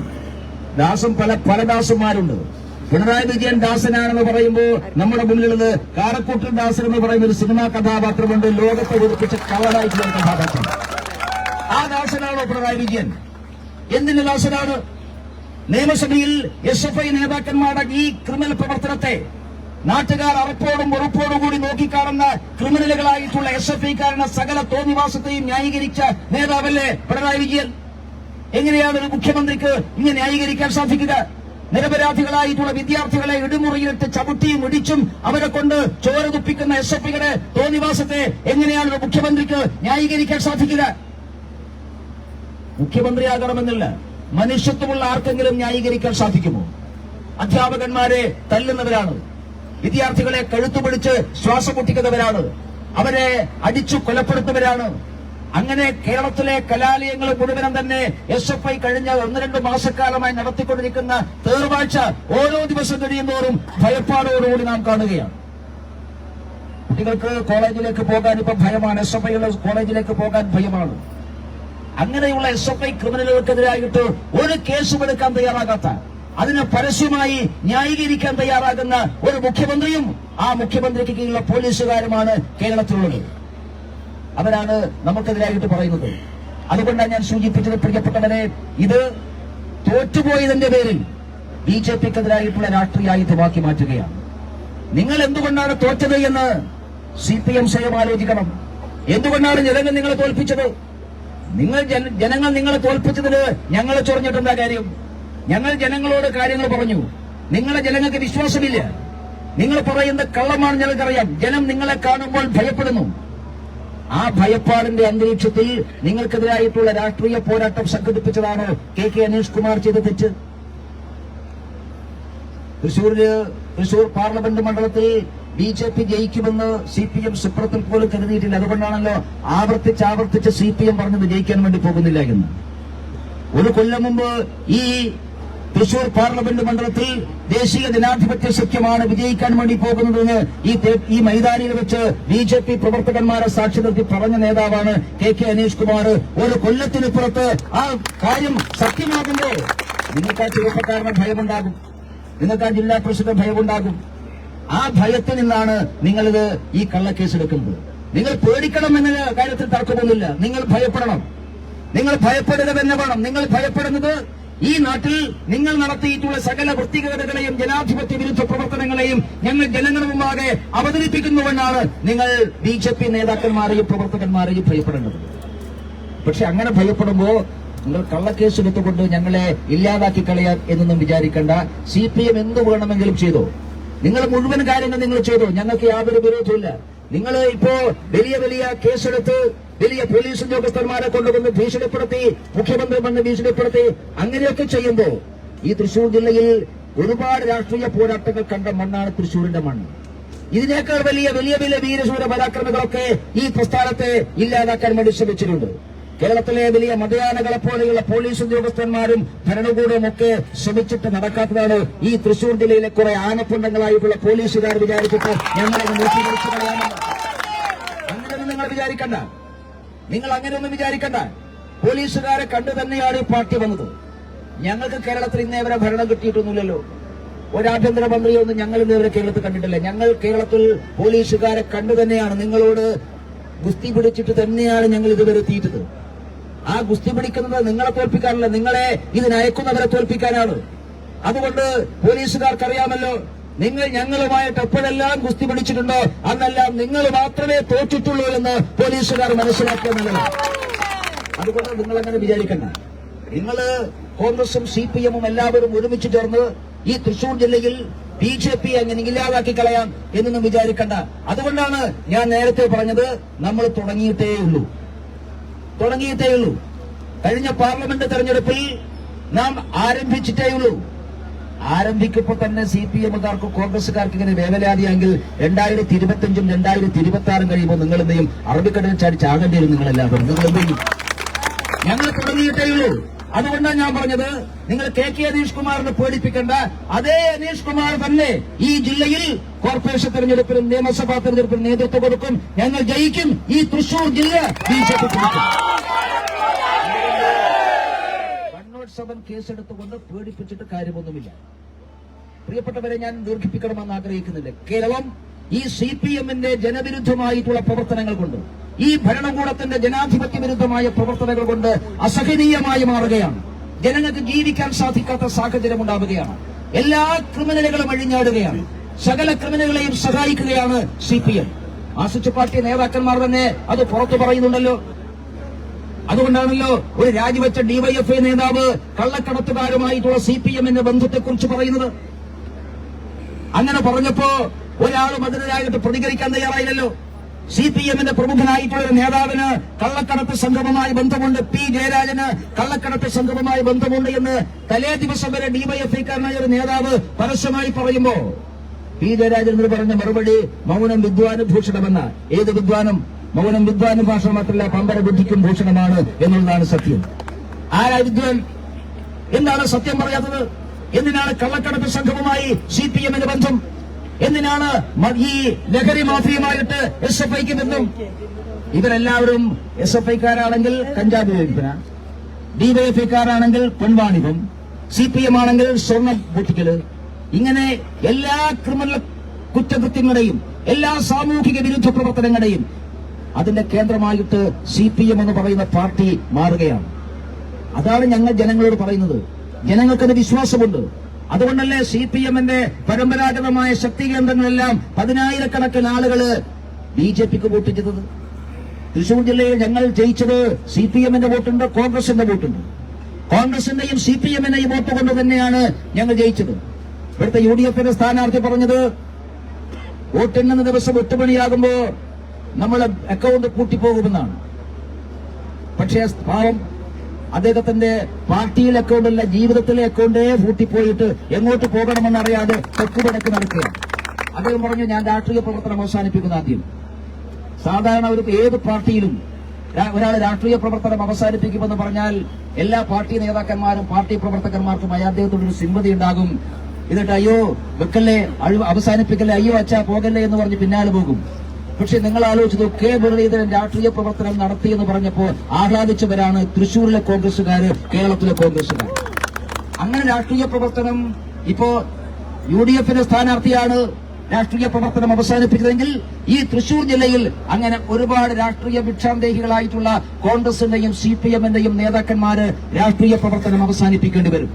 ദാസം പല പല ദാസന്മാരുണ്ട്. പിണറായി വിജയൻ ദാസനാണെന്ന് പറയുമ്പോൾ നമ്മുടെ മുന്നിലുള്ളത് കാരക്കൂട്ടൻ ദാസൻ എന്ന് പറയുന്ന ഒരു സിനിമാ കഥാപാത്രമുണ്ട്. ലോകത്തെ ഒതുക്കിച്ച കവറായിട്ടുള്ള കഥാപാത്രം. ആ ദാസനാണോ പിണറായി വിജയൻ? എന്തിന്റെ ദാസനാണ്? നിയമസഭയിൽ എസ് എഫ് ഐ നേതാക്കന്മാരുടെ ഈ ക്രിമിനൽ പ്രവർത്തനത്തെ നാട്ടുകാർ അറപ്പോടും ഉറപ്പോടും കൂടി നോക്കിക്കാണുന്ന ക്രിമിനലുകളായിട്ടുള്ള എസ് എഫ് ഐക്കാരുടെ സകല തോന്നിവാസത്തെയും ന്യായീകരിച്ച നേതാവല്ലേ പിണറായി വിജയൻ? എങ്ങനെയാണ് ഒരു മുഖ്യമന്ത്രിക്ക് ഇങ്ങനെ ന്യായീകരിക്കാൻ സാധിക്കുക? നിരപരാധികളായിട്ടുള്ള വിദ്യാർത്ഥികളെ ഇടിമുറിയിട്ട് ചവിട്ടിയും ഇടിച്ചും അവരെ കൊണ്ട് ചോര തുപ്പിക്കുന്ന എസ് എഫ് ഐയുടെ തോന്നിവാസത്തെ എങ്ങനെയാണ് ഒരു മുഖ്യമന്ത്രിക്ക് ന്യായീകരിക്കാൻ സാധിക്കുക? മുഖ്യമന്ത്രിയാകണമെന്നില്ല. മനുഷ്യത്വമുള്ള ആർക്കെങ്കിലും ന്യായീകരിക്കാൻ സാധിക്കുമോ? അധ്യാപകന്മാരെ തല്ലുന്നവരാണ്. വിദ്യാർത്ഥികളെ കഴുത്തുപിടിച്ച് ശ്വാസം മുട്ടിക്കുന്നവരാണ്. അവരെ അടിച്ചു കൊലപ്പെടുത്തുന്നവരാണ്. അങ്ങനെ കേരളത്തിലെ കലാലയങ്ങൾ മുഴുവനും തന്നെ എസ് എഫ് ഐ കഴിഞ്ഞ ഒന്ന് രണ്ട് മാസക്കാലമായി നടത്തിക്കൊണ്ടിരിക്കുന്ന തീർവാഴ്ച ഓരോ ദിവസം കഴിയുന്നതോറും ഭയപ്പാടോടുകൂടി നാം കാണുകയാണ്. കുട്ടികൾക്ക് കോളേജിലേക്ക് പോകാൻ ഇപ്പൊ ഭയമാണ്. എസ് എഫ് ഐയുടെ കോളേജിലേക്ക് പോകാൻ ഭയമാണ്. അങ്ങനെയുള്ള എസ് എഫ് ഐ ക്രിമിനലുകൾക്കെതിരായിട്ട് ഒരു കേസും എടുക്കാൻ തയ്യാറാകാത്ത അതിനെ പരസ്യമായി ന്യായീകരിക്കാൻ തയ്യാറാകുന്ന ഒരു മുഖ്യമന്ത്രിയും ആ മുഖ്യമന്ത്രിക്ക് കീഴിലുള്ള പോലീസുകാരുമാണ് കേരളത്തിലുള്ളത്. അവരാണ് നമുക്കെതിരായിട്ട് പറയുന്നത്. അതുകൊണ്ടാണ് ഞാൻ സൂചിപ്പിച്ചത് പ്രിയപ്പെട്ടവരെ ഇത് തോറ്റുപോയതിന്റെ പേരിൽ ബി ജെ പിക്കെതിരായിട്ടുള്ള രാഷ്ട്രീയ ആയുധമാക്കി മാറ്റുകയാണ്. നിങ്ങൾ എന്തുകൊണ്ടാണ് തോറ്റത് എന്ന് സി പി എം സ്വയം ആലോചിക്കണം. എന്തുകൊണ്ടാണ് ജനങ്ങൾ നിങ്ങളെ തോൽപ്പിച്ചത്? നിങ്ങൾ ജന- ജനങ്ങൾ നിങ്ങളെ തോൽപ്പിച്ചതിന് ഞങ്ങളെ ചൊറിഞ്ഞിട്ടെന്താ കാര്യം? ഞങ്ങൾ ജനങ്ങളോട് കാര്യങ്ങൾ പറഞ്ഞു. നിങ്ങളെ ജനങ്ങൾക്ക് വിശ്വാസമില്ല. നിങ്ങൾ പറയുന്ന കള്ളമാണ് ഞങ്ങൾക്കറിയാം. ജനം നിങ്ങളെ കാണുമ്പോൾ ഭയപ്പെടുന്നു. ആ ഭയപ്പാടിന്റെ അന്തരീക്ഷത്തിൽ നിങ്ങൾക്കെതിരായിട്ടുള്ള രാഷ്ട്രീയ പോരാട്ടം സംഘടിപ്പിച്ചതാണ് കെ കെ അനീഷ് കുമാർ ചെയ്ത തെറ്റ്. തൃശൂരിൽ തൃശൂർ പാർലമെന്റ് മണ്ഡലത്തിൽ ബി ജെ പി ജയിക്കുമെന്ന് സി പി എം സുപ്രത്തിൽ പോലും കരുതിയിട്ടില്ല. അതുകൊണ്ടാണല്ലോ ആവർത്തിച്ച് ആവർത്തിച്ച് സി പി എം പറഞ്ഞത് ജയിക്കാൻ വേണ്ടി പോകുന്നില്ല എന്ന്. ഒരു കൊല്ലം മുമ്പ് ഈ തൃശൂർ പാർലമെന്റ് മണ്ഡലത്തിൽ ദേശീയ ജനാധിപത്യ സഖ്യമാണ് വിജയിക്കാൻ വേണ്ടി പോകുന്നതെന്ന് ഈ ഈ മൈതാനിയിൽ വെച്ച് ബി ജെ പി പ്രവർത്തകന്മാരെ സാക്ഷി നിർത്തി പറഞ്ഞ നേതാവാണ് കെ കെ അനീഷ് കുമാർ. ഒരു കൊല്ലത്തിനുപുറത്ത് ആ കാര്യം സത്യമാകുമ്പോൾ നിങ്ങൾക്ക് ആ ചെറുപ്പക്കാരന് ഭയമുണ്ടാകും. നിങ്ങൾക്ക് ആ ജില്ലാ പ്രസിഡന്റ് ഭയമുണ്ടാകും. ആ ഭയത്തിൽ നിന്നാണ് നിങ്ങളിത് ഈ കള്ളക്കേസ് എടുക്കുന്നത് നിങ്ങൾ പേടിക്കണം എന്ന കാര്യത്തിൽ തർക്കമൊന്നുമില്ല. നിങ്ങൾ ഭയപ്പെടണം. നിങ്ങൾ ഭയപ്പെടുക തന്നെ വേണം. നിങ്ങൾ ഭയപ്പെടുന്നത് ഈ നാട്ടിൽ നിങ്ങൾ നടത്തിയിട്ടുള്ള സകല വൃത്തികേടുകളെയും ജനാധിപത്യ വിരുദ്ധ പ്രവർത്തനങ്ങളെയും ഞങ്ങൾ ജനങ്ങളുടെ മുമ്പാകെ അവതരിപ്പിക്കുന്നുവെന്നാണ് നിങ്ങൾ ബി ജെ പി നേതാക്കന്മാരെയും പ്രവർത്തകന്മാരെയും ഭയപ്പെടേണ്ടത്. പക്ഷെ അങ്ങനെ ഭയപ്പെടുമ്പോൾ നിങ്ങൾ കള്ളക്കേസ് എടുത്തുകൊണ്ട് ഞങ്ങളെ ഇല്ലാതാക്കി കളയാം എന്നൊന്നും വിചാരിക്കേണ്ട. സി പി എം എന്ത് വേണമെങ്കിലും ചെയ്തോ. നിങ്ങൾ മുഴുവൻ കാര്യങ്ങൾ നിങ്ങൾ ചെയ്തു. ഞങ്ങൾക്ക് യാതൊരു വിരോധമില്ല നിങ്ങൾ ഇപ്പോ വലിയ വലിയ കേസെടുത്ത് വലിയ പോലീസ് ഉദ്യോഗസ്ഥന്മാരെ കൊണ്ടുവന്ന് ഭീഷണിപ്പെടുത്തി മുഖ്യമന്ത്രി വന്ന് ഭീഷണിപ്പെടുത്തി അങ്ങനെയൊക്കെ ചെയ്യുമ്പോൾ ഈ തൃശൂർ ജില്ലയിൽ ഒരുപാട് രാഷ്ട്രീയ പോരാട്ടങ്ങൾ കണ്ട മണ്ണാണ് തൃശൂരിന്റെ മണ്ണ്. ഇതിനേക്കാൾ വലിയ വലിയ വലിയ വീരശൂര പരാക്രമികളൊക്കെ ഈ പ്രസ്ഥാനത്തെ ഇല്ലാതാക്കാൻ വേണ്ടി ശ്രമിച്ചിട്ടുണ്ട്. കേരളത്തിലെ വലിയ മതയാനകളെ പോലെയുള്ള പോലീസ് ഉദ്യോഗസ്ഥന്മാരും ഭരണകൂടവും ഒക്കെ ശ്രമിച്ചിട്ട് നടക്കാത്തതാണ് ഈ തൃശൂർ ജില്ലയിലെ കുറെ ആനപ്പുണ്ടങ്ങളായിട്ടുള്ള പോലീസുകാർ വിചാരിച്ചിട്ട് ഞങ്ങളെ നോക്കി അങ്ങനെയൊന്നും നിങ്ങൾ വിചാരിക്കണ്ട. നിങ്ങൾ അങ്ങനെയൊന്നും വിചാരിക്കണ്ട. പോലീസുകാരെ കണ്ടു തന്നെയാണ് ഈ പാർട്ടി വന്നത്. ഞങ്ങൾക്ക് കേരളത്തിൽ ഇന്നേ വരെ ഭരണം കിട്ടിയിട്ടൊന്നുമില്ലല്ലോ. ഒരു ആഭ്യന്തരമന്ത്രിയൊന്നും ഞങ്ങൾ ഇന്നേവരെ കേരളത്തിൽ കണ്ടിട്ടില്ല. ഞങ്ങൾ കേരളത്തിൽ പോലീസുകാരെ കണ്ടു തന്നെയാണ്. നിങ്ങളോട് ഗുസ്തി പിടിച്ചിട്ട് തന്നെയാണ് ഞങ്ങൾ ഇതുവരെ എത്തിയിട്ടത് ആ ഗുസ്തി പിടിക്കുന്നത് നിങ്ങളെ തോൽപ്പിക്കാനല്ല നിങ്ങളെ ഇതിനയക്കുന്നവരെ തോൽപ്പിക്കാനാണ്. അതുകൊണ്ട് പോലീസുകാർക്കറിയാമല്ലോ നിങ്ങൾ ഞങ്ങളുമായിട്ട് എപ്പോഴെല്ലാം കുസ്തി പിടിച്ചിട്ടുണ്ടോ അന്നെല്ലാം നിങ്ങൾ മാത്രമേ തോറ്റിട്ടുള്ളൂ എന്ന് പോലീസുകാർ മനസ്സിലാക്കിയ നല്ലതാണ് അതുകൊണ്ട് നിങ്ങൾ അങ്ങനെ വിചാരിക്കണ്ട. നിങ്ങൾ കോൺഗ്രസും സി പി എമ്മും എല്ലാവരും ഒരുമിച്ച് ചേർന്ന് ഈ തൃശൂർ ജില്ലയിൽ ബി ജെ പി അങ്ങനെ ഇല്ലാതാക്കി കളയാം എന്നൊന്നും വിചാരിക്കണ്ട. അതുകൊണ്ടാണ് ഞാൻ നേരത്തെ പറഞ്ഞത് നമ്മൾ തുടങ്ങിയിട്ടേ ഉള്ളൂ. ഉള്ളൂ. കഴിഞ്ഞ പാർലമെന്റ് തെരഞ്ഞെടുപ്പിൽ നാം ആരംഭിച്ചിട്ടേ ഉള്ളൂ. ആരംഭിക്കുമ്പോൾ തന്നെ സി പി എമ്മുകാർക്കും കോൺഗ്രസുകാർക്കും ഇങ്ങനെ വേവലാതിയെങ്കിൽ രണ്ടായിരത്തി ഇരുപത്തിയഞ്ചും രണ്ടായിരത്തി ഇരുപത്തി ആറും കഴിയുമ്പോൾ നിങ്ങൾ എന്ത് ചെയ്യും? അറബിക്കടലിൽ ചാടി ചാകേണ്ടി വരും നിങ്ങളെല്ലാവരും. നിങ്ങൾ എന്ത് ചെയ്യും? ഞങ്ങൾ തുടങ്ങിയിട്ടേ ഉള്ളൂ. അതുകൊണ്ടാണ് ഞാൻ പറഞ്ഞത് നിങ്ങൾ കെ കെ അനീഷ് കുമാറിനെ പേടിപ്പിക്കേണ്ട. അതേ അനീഷ് കുമാർ തന്നെ ഈ ജില്ലയിൽ കോർപ്പറേഷൻ തെരഞ്ഞെടുപ്പിലും നിയമസഭാ തെരഞ്ഞെടുപ്പിലും നേതൃത്വം കൊടുക്കും. ഞങ്ങൾ ജയിക്കും. ഈ തൃശൂർ ജില്ല ബി ജെ പി സെവൻ കേസെടുത്തുകൊണ്ട് പേടിപ്പിച്ചിട്ട് കാര്യമൊന്നുമില്ല. പ്രിയപ്പെട്ടവരെ ഞാൻ ദീർഘിപ്പിക്കണമെന്ന് ആഗ്രഹിക്കുന്നില്ല. കേരളം ഈ സി പി എമ്മിന്റെ ജനവിരുദ്ധമായിട്ടുള്ള പ്രവർത്തനങ്ങൾ കൊണ്ട് ഈ ഭരണകൂടത്തിന്റെ ജനാധിപത്യ വിരുദ്ധമായ പ്രവർത്തനങ്ങൾ കൊണ്ട് അസഹനീയമായി മാറുകയാണ്. ജനങ്ങൾക്ക് ജീവിക്കാൻ സാധിക്കാത്ത സാഹചര്യം ഉണ്ടാവുകയാണ്. എല്ലാ ക്രിമിനലുകളും അഴിഞ്ഞാടുകയാണ്. സകല ക്രിമിനലുകളെയും സഹായിക്കുകയാണ് സി പി എം. ആസിച്ച് പാർട്ടി നേതാക്കന്മാർ തന്നെ അത് പുറത്തു പറയുന്നുണ്ടല്ലോ. അതുകൊണ്ടാണല്ലോ ഒരു രാജിവെച്ച ഡിവൈഎഫ്ഐ നേതാവ് കള്ളക്കടത്തുകാരുമായിട്ടുള്ള സി പി എമ്മിന്റെ ബന്ധത്തെക്കുറിച്ച് പറയുന്നത്. അങ്ങനെ പറഞ്ഞപ്പോ ഒരാളും അതിനെതിരായിട്ട് പ്രതികരിക്കാൻ തയ്യാറായില്ലല്ലോ. സി പി എമ്മിന്റെ പ്രമുഖനായിട്ടുള്ള ഒരു നേതാവിന് കള്ളക്കടത്ത് സംഘവുമായി ബന്ധമുണ്ട്. പി ജയരാജന് കള്ളക്കടത്ത് സംഘവുമായി ബന്ധമുണ്ട് എന്ന് തലേ ദിവസം വരെ ഡിവൈഎഫ്ഐക്കാരനായ ഒരു നേതാവ് പരസ്യമായി പറയുമ്പോ പി ജയരാജൻ പറഞ്ഞ മറുപടി മൗനം വിദ്വാനും ഭൂഷണമെന്ന ഏത് വിദ്വാനും മൗനം വിദ്വാനും ഭാഷ മാത്രമല്ല പമ്പര ബുദ്ധിക്കും ഭൂഷണമാണ് എന്നുള്ളതാണ് സത്യം. ആരാ വിദ്വാൻ? എന്താണ് സത്യം പറയാത്തത്? എന്തിനാണ് കള്ളക്കടത്ത് സംഘവുമായി സി പി എമ്മിന് ബന്ധം? എന്തിനാണ് ഈ ലഹരി മാഫിയുമായിട്ട് എസ് എഫ് ഐക്ക് ബന്ധം? ഇവരെല്ലാവരും എസ് എഫ് ഐക്കാരാണെങ്കിൽ കഞ്ചാബ് വിൽപ്പന ഡിവൈഎഫ്ഐക്കാരാണെങ്കിൽ പെൺവാണിഭം സി പി എം ആണെങ്കിൽ സ്വർണ പൊട്ടിക്കൽ. ഇങ്ങനെ എല്ലാ ക്രിമിനൽ കുറ്റകൃത്യങ്ങളുടെയും എല്ലാ സാമൂഹിക വിരുദ്ധ പ്രവർത്തനങ്ങളുടെയും അതിന്റെ കേന്ദ്രമായിട്ട് സി പി എം എന്ന് പറയുന്ന പാർട്ടി മാറുകയാണ്. അതാണ് ഞങ്ങൾ ജനങ്ങളോട് പറയുന്നത്. ജനങ്ങൾക്കത് വിശ്വാസമുണ്ട്. അതുകൊണ്ടല്ലേ സി പി എമ്മിന്റെ പരമ്പരാഗതമായ ശക്തി കേന്ദ്രങ്ങളെല്ലാം പതിനായിരക്കണക്കിന് ആളുകൾ ബി ജെ പിക്ക് വോട്ട് ചെയ്തത്. തൃശൂർ ജില്ലയിൽ ഞങ്ങൾ ജയിച്ചത് സി പി എമ്മിന്റെ വോട്ടുണ്ട് കോൺഗ്രസിന്റെ വോട്ടുണ്ട്. കോൺഗ്രസിന്റെയും സി പി എമ്മിന്റെയും വോട്ട് കൊണ്ട് തന്നെയാണ് ഞങ്ങൾ ജയിച്ചത്. ഇവിടുത്തെ യു ഡി എഫിന്റെ സ്ഥാനാർത്ഥി പറഞ്ഞത് വോട്ടെണ്ണുന്ന ദിവസം എട്ട് മണിയാകുമ്പോ നമ്മളെ അക്കൗണ്ട് കൂട്ടിപ്പോകുമെന്നാണ് പക്ഷേ പാവം അദ്ദേഹത്തിന്റെ പാർട്ടിയിലെ അക്കൗണ്ടല്ല ജീവിതത്തിലെ അക്കൗണ്ടേ പൂട്ടിപ്പോയിട്ട് എങ്ങോട്ട് പോകണമെന്നറിയാതെ തെക്കുപടക്ക് നടക്കുകയാണ്. അദ്ദേഹം പറഞ്ഞു ഞാൻ രാഷ്ട്രീയ പ്രവർത്തനം അവസാനിപ്പിക്കുന്ന ആദ്യം. സാധാരണ ഒരു ഏത് പാർട്ടിയിലും ഒരാൾ രാഷ്ട്രീയ പ്രവർത്തനം അവസാനിപ്പിക്കുമെന്ന് പറഞ്ഞാൽ എല്ലാ പാർട്ടി നേതാക്കന്മാരും പാർട്ടി പ്രവർത്തകന്മാർക്കും അയാൾ അദ്ദേഹത്തോടൊരു സിമ്പതി ഉണ്ടാകും. എന്നിട്ട് അയ്യോ വെക്കല്ലേ അവസാനിപ്പിക്കല്ലേ അയ്യോ അച്ഛാ പോകല്ലേ എന്ന് പറഞ്ഞ് പിന്നാലെ പോകും. പക്ഷെ നിങ്ങൾ ആലോചിച്ചത് കെ. മുരളീധരൻ രാഷ്ട്രീയ പ്രവർത്തനം നടത്തി എന്ന് പറഞ്ഞപ്പോൾ ആഹ്ലാദിച്ചവരാണ് തൃശൂരിലെ കോൺഗ്രസുകാര് കേരളത്തിലെ കോൺഗ്രസുകാർ അങ്ങനെ രാഷ്ട്രീയ പ്രവർത്തനം ഇപ്പോ യു ഡി എഫിന്റെ സ്ഥാനാർത്ഥിയാണ് രാഷ്ട്രീയ പ്രവർത്തനം അവസാനിപ്പിച്ചതെങ്കിൽ ഈ തൃശൂർ ജില്ലയിൽ അങ്ങനെ ഒരുപാട് രാഷ്ട്രീയ ഭിക്ഷാന്തേഹികളായിട്ടുള്ള കോൺഗ്രസിന്റെയും സി പി എമ്മിന്റെയും നേതാക്കന്മാര് രാഷ്ട്രീയ പ്രവർത്തനം അവസാനിപ്പിക്കേണ്ടി വരും.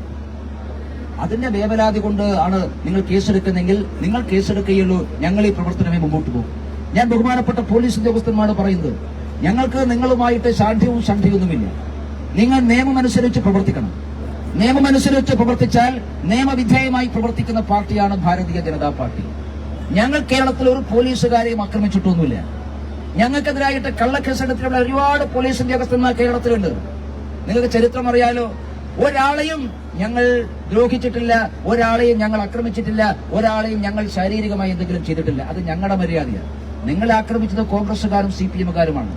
അതിന്റെ വേവലാതി കൊണ്ട് ആണ് നിങ്ങൾ കേസെടുക്കുന്നെങ്കിൽ നിങ്ങൾ കേസെടുക്കുകയുള്ളൂ ഞങ്ങൾ ഈ പ്രവർത്തനമേ മുമ്പോട്ട് പോകും. ഞാൻ ബഹുമാനപ്പെട്ട പോലീസ് ഉദ്യോഗസ്ഥന്മാരോട് പറയുന്നത് ഞങ്ങൾക്ക് നിങ്ങളുമായിട്ട് ശാഠ്യവും ശണ്ഠയൊന്നുമില്ല നിങ്ങൾ നിയമമനുസരിച്ച് പ്രവർത്തിക്കണം. നിയമമനുസരിച്ച് പ്രവർത്തിച്ചാൽ നിയമവിധേയമായി പ്രവർത്തിക്കുന്ന പാർട്ടിയാണ് ഭാരതീയ ജനതാ പാർട്ടി. ഞങ്ങൾ കേരളത്തിൽ ഒരു പോലീസുകാരെയും ആക്രമിച്ചിട്ടൊന്നുമില്ല. ഞങ്ങൾക്കെതിരായിട്ട് കള്ളക്കേസെടുത്തിട്ടുള്ള ഒരുപാട് പോലീസ് ഉദ്യോഗസ്ഥന്മാർ കേരളത്തിലുണ്ട്. നിങ്ങൾക്ക് ചരിത്രം അറിയാലോ ഒരാളെയും ഞങ്ങൾ ദ്രോഹിച്ചിട്ടില്ല ഒരാളെയും ഞങ്ങൾ ആക്രമിച്ചിട്ടില്ല ഒരാളെയും ഞങ്ങൾ ശാരീരികമായി എന്തെങ്കിലും ചെയ്തിട്ടില്ല. അത് ഞങ്ങളുടെ മര്യാദയാണ്. നിങ്ങളെ ആക്രമിച്ചത് കോൺഗ്രസുകാരും സി പി എമ്മുകാരുമാണ്.